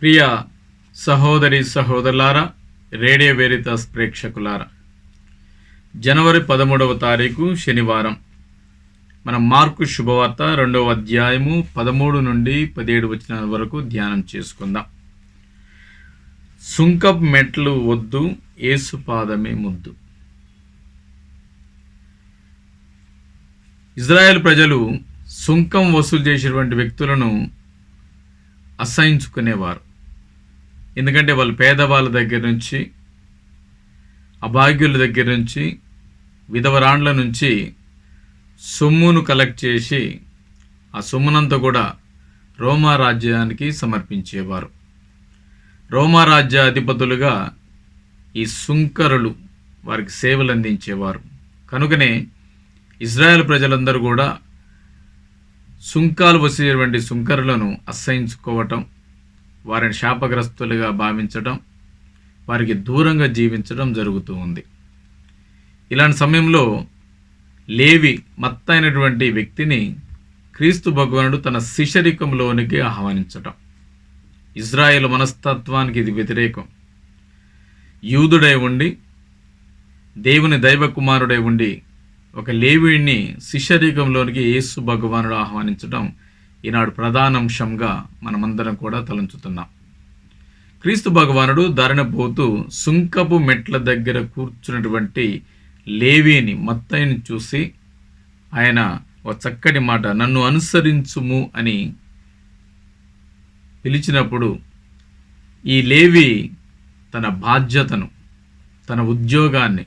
ప్రియ సహోదరి సహోదరులారా రేడియో వేరితాస్ ప్రేక్షకులారా జనవరి పదమూడవ తారీఖు శనివారం. మనం మార్కు శుభవార్త రెండవ అధ్యాయము పదమూడు నుండి పదిహేడు వచ్చిన వరకు ధ్యానం చేసుకుందాం. సుంకప్ మెట్లు వద్దు ఏసుపాదమే ముద్దు. ఇజ్రాయెల్ ప్రజలు సుంకం వసూలు చేసినటువంటి వ్యక్తులను అసహించుకునేవారు. ఎందుకంటే వాళ్ళు పేదవాళ్ళ దగ్గర నుంచి అభాగ్యుల దగ్గర నుంచి విధవరాండ్ల నుంచి సొమ్మును కలెక్ట్ చేసి ఆ సొమ్మునంతా కూడా రోమా రాజ్యానికి సమర్పించేవారు. రోమా రాజ్య అధిపతులుగా ఈ సుంకరులు వారికి సేవలు అందించేవారు. కనుకనే ఇజ్రాయెల్ ప్రజలందరూ కూడా సుంకాలు వసూలేటువంటి సుంకరులను అసహించుకోవటం వారిని శాపగ్రస్తులుగా భావించడం వారికి దూరంగా జీవించడం జరుగుతూ ఉంది. ఇలాంటి సమయంలో లేవి మత్తైనటువంటి వ్యక్తిని క్రీస్తు భగవానుడు తన శిశరికంలోనికి ఆహ్వానించటం. ఇజ్రాయెల్ మనస్తత్వానికి ఇది వ్యతిరేకం. యూదుడై ఉండి దేవుని దైవ కుమారుడై ఉండి ఒక లేవిడిని శిష్యరీకంలోనికి యేసు భగవానుడు ఆహ్వానించడం ఈనాడు ప్రధాన అంశంగా మనమందరం కూడా తలంచుతున్నాం. క్రీస్తు భగవానుడు ధరణ పోతూ సుంకపు మెట్ల దగ్గర కూర్చున్నటువంటి లేవిని మత్తయిని చూసి ఆయన ఒక చక్కటి మాట నన్ను అనుసరించుము అని పిలిచినప్పుడు ఈ లేవి తన బాధ్యతను తన ఉద్యోగాన్ని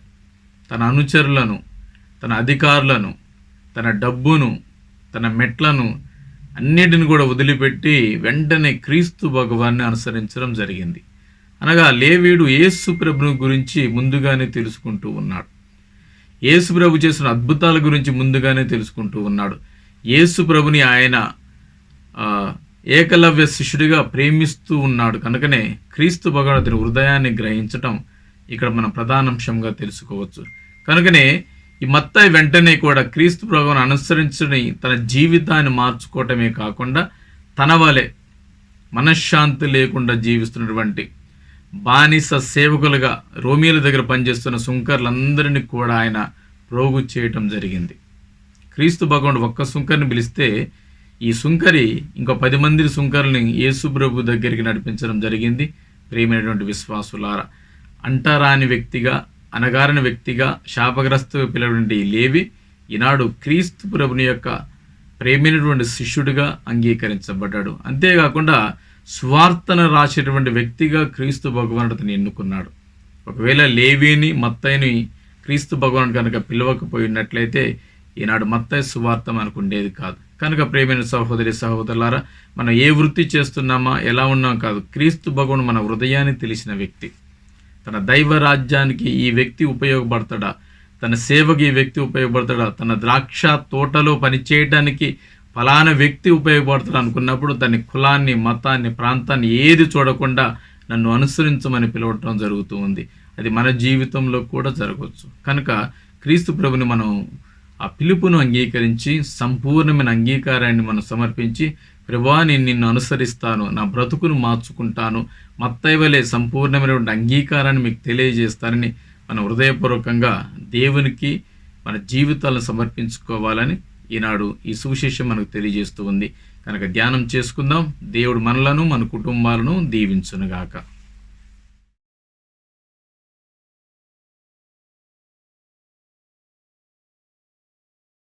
తన అనుచరులను తన అధికారులను తన డబ్బును తన మెట్లను అన్నిటిని కూడా వదిలిపెట్టి వెంటనే క్రీస్తు భగవాన్ని అనుసరించడం జరిగింది. అనగా లేవీడు యేసు ప్రభుని గురించి ముందుగానే తెలుసుకుంటూ ఉన్నాడు. యేసు ప్రభు చేసిన అద్భుతాల గురించి ముందుగానే తెలుసుకుంటూ ఉన్నాడు. యేసు ప్రభుని ఆయన ఏకలవ్య శిష్యుడిగా ప్రేమిస్తూ ఉన్నాడు. కనుకనే క్రీస్తు భగవాన్ అతని హృదయాన్ని గ్రహించటం ఇక్కడ మనం ప్రధానాంశంగా తెలుసుకోవచ్చు. కనుకనే ఈ మత్తాయి వెంటనే కూడా క్రీస్తు ప్రభువును అనుసరించని తన జీవితాన్ని మార్చుకోవటమే కాకుండా తన వలె మనశ్శాంతి లేకుండా జీవిస్తున్నటువంటి బానిస సేవకులుగా రోమిల దగ్గర పనిచేస్తున్న సుంకర్లందరినీ కూడా ఆయన ప్రోగు చేయటం జరిగింది. క్రీస్తు భగవానుడు ఒక్క సుంకర్ని పిలిస్తే ఈ సుంకరి ఇంకో పది మంది సుంకర్ని యేసు ప్రభు దగ్గరికి నడిపించడం జరిగింది. ప్రియమైనటువంటి విశ్వాసులారా అంటరాని వ్యక్తిగా అనగారిన వ్యక్తిగా శాపగ్రస్త పిలవంటి లేవి ఈనాడు క్రీస్తు ప్రభుని యొక్క ప్రేమైనటువంటి శిష్యుడిగా అంగీకరించబడ్డాడు. అంతేకాకుండా స్వార్థన రాసేటువంటి వ్యక్తిగా క్రీస్తు భగవానుడు అతను ఎన్నుకున్నాడు. ఒకవేళ లేవిని మత్తయిని క్రీస్తు భగవానుడు కనుక పిలవకపోయినట్లయితే ఈనాడు మత్తయ్య సువార్త మనకు ఉండేది కాదు. కనుక ప్రేమైన సహోదరి సహోదరులారా మనం ఏ వృత్తి చేస్తున్నామా ఎలా ఉన్నాం కాదు క్రీస్తు భగవాను మన హృదయాన్ని తెలిసిన వ్యక్తి. తన దైవ రాజ్యానికి ఈ వ్యక్తి ఉపయోగపడతాడా? తన సేవకి ఈ వ్యక్తి ఉపయోగపడతాడా? తన ద్రాక్ష తోటలో పనిచేయడానికి ఫలానా వ్యక్తి ఉపయోగపడతాడు అనుకున్నప్పుడు తన కులాన్ని మతాన్ని ప్రాంతాన్ని ఏది చూడకుండా నన్ను అనుసరించమని పిలవటం జరుగుతూ ఉంది. అది మన జీవితంలో కూడా జరగవచ్చు. కనుక క్రీస్తు ప్రభుని మనం ఆ పిలుపును అంగీకరించి సంపూర్ణమైన అంగీకారాన్ని మనం సమర్పించి ప్రభా నేను నిన్ను అనుసరిస్తాను నా బ్రతుకును మార్చుకుంటాను మత్తైవలే సంపూర్ణమైనటువంటి అంగీకారాన్ని మీకు తెలియజేస్తానని మన హృదయపూర్వకంగా దేవునికి మన జీవితాలను సమర్పించుకోవాలని ఈనాడు ఈ సువిశేషం మనకు తెలియజేస్తూ ఉంది. కనుక ధ్యానం చేసుకుందాం. దేవుడు మనలను మన కుటుంబాలను దీవించునుగాక.